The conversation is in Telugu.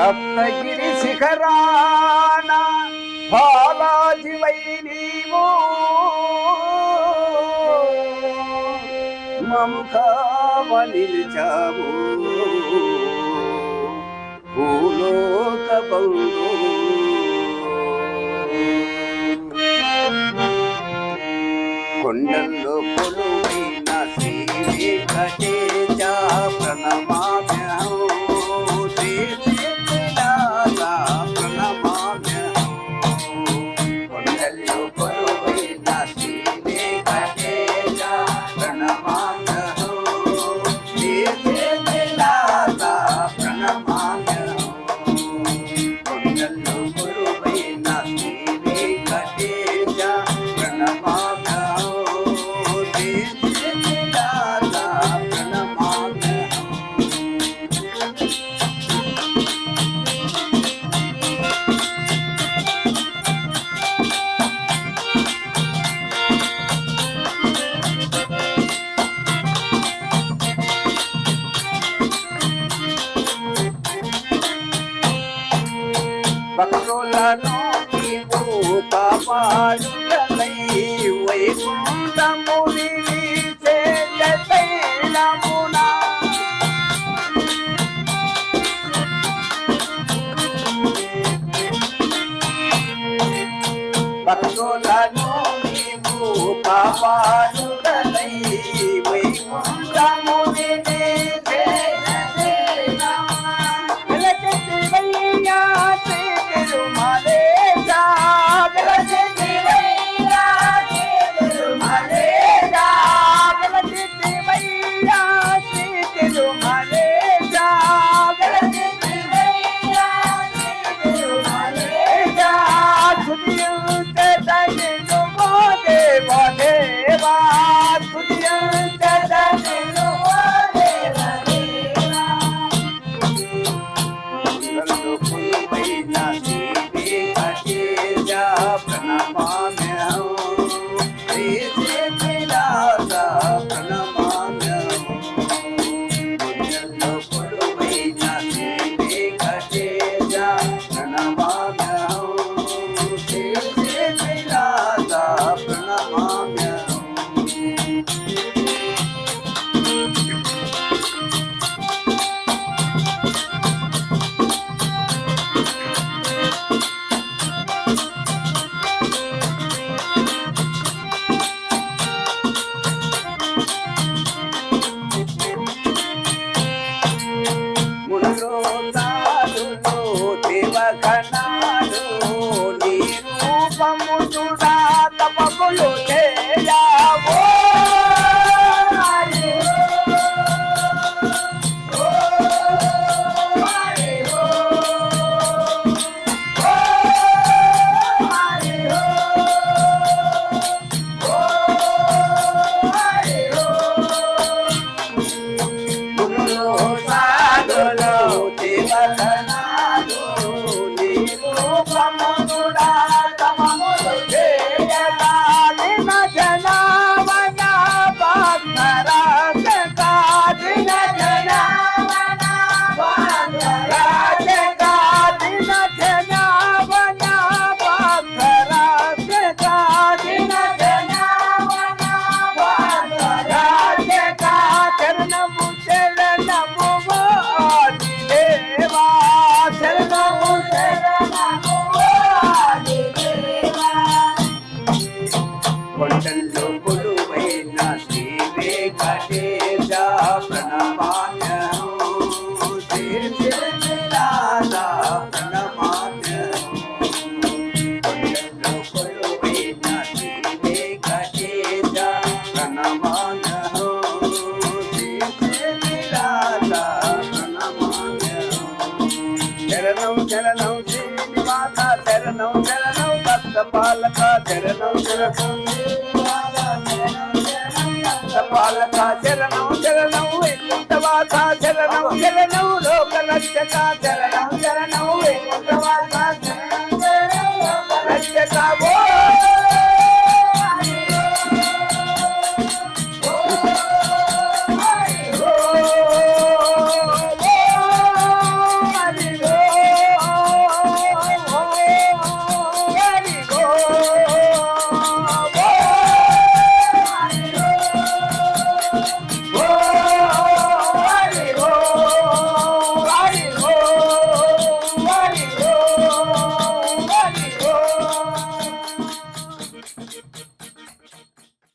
సప్తగిరి శిఖరాణ బాలాజివై నీవు. మమకామ నిలిచావు. భూలోక బంధువు నీవు కాపాడు వైకుంఠము Lord. చరణం చరణం భక్త పాలక చరణం చరణం బాలక చరణం చరణం వైకుంఠవాస చరణం చరణం లోకరక్షక చరణం.